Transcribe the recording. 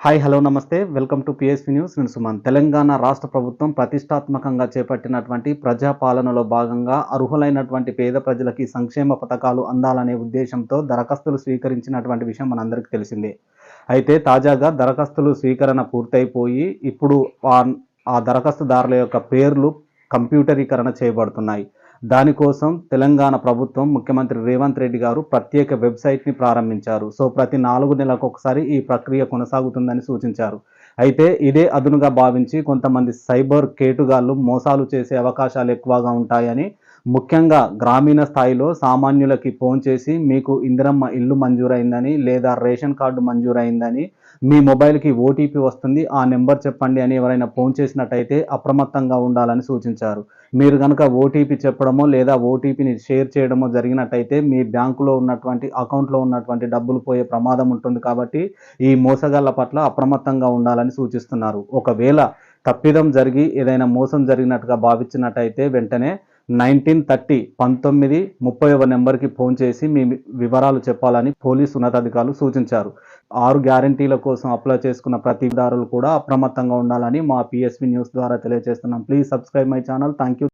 Hi hello నమస్తే. Welcome to PSP news నేను సుమన్ తెలంగాణ రాష్ట్ర ప్రభుత్వం ప్రతిష్టాత్మకంగా చేపట్టినటువంటి ప్రజాపాలనలో భాగంగా అర్హులైనటువంటి పేద ప్రజలకి సంక్షేమ పథకాలు అందాలనే ఉద్దేశంతో దరఖాస్తులు స్వీకరించినటువంటి విషయం మనందరికీ తెలిసిందే. అయితే తాజాగా దరఖాస్తులు స్వీకరణ పూర్తయిపోయి ఇప్పుడు ఆ దరఖాస్తుదారుల యొక్క పేర్లు కంప్యూటరీకరణ చేయబడుతున్నాయి. దానికోసం తెలంగాణ ప్రభుత్వం ముఖ్యమంత్రి రేవంత్ రెడ్డి గారు ప్రత్యేక వెబ్సైట్ని ప్రారంభించారు. సో ప్రతి నాలుగు నెలలకు ఒకసారి ఈ ప్రక్రియ కొనసాగుతుందని సూచించారు. అయితే ఇదే అదునుగా భావించి కొంతమంది సైబర్ కేటుగాళ్ళు మోసాలు చేసే అవకాశాలు ఎక్కువగా ఉంటాయని ముఖ్యంగా గ్రామీణ స్థాయిలో సామాన్యులకి ఫోన్ చేసి మీకు ఇందిరమ్మ ఇల్లు మంజూరైందని లేదా రేషన్ కార్డు మంజూరైందని మీ మొబైల్కి ఓటీపీ వస్తుంది ఆ నెంబర్ చెప్పండి అని ఎవరైనా ఫోన్ చేసినట్టయితే అప్రమత్తంగా ఉండాలని సూచించారు. మీరు కనుక ఓటీపీ చెప్పడమో లేదా ఓటీపీని షేర్ చేయడమో జరిగినట్టయితే మీ బ్యాంకులో ఉన్నటువంటి అకౌంట్లో ఉన్నటువంటి డబ్బులు పోయే ప్రమాదం ఉంటుంది కాబట్టి ఈ మోసగాళ్ళ పట్ల అప్రమత్తంగా ఉండాలని సూచిస్తున్నారు. ఒకవేళ తప్పిదం జరిగి ఏదైనా మోసం జరిగినట్టుగా భావించినట్టయితే వెంటనే నైన్టీన్ థర్టీ పంతొమ్మిది ముప్పై ఒక నెంబర్కి ఫోన్ చేసి మీ వివరాలు చెప్పాలని పోలీసు ఉన్నతాధికారులు సూచించారు. ఆరు గ్యారంటీల కోసం అప్లై చేసుకున్న ప్రతిదారులు కూడా అప్రమత్తంగా ఉండాలని మా పిఎస్వి న్యూస్ ద్వారా తెలియజేస్తున్నాం. Please subscribe my channel. Thank you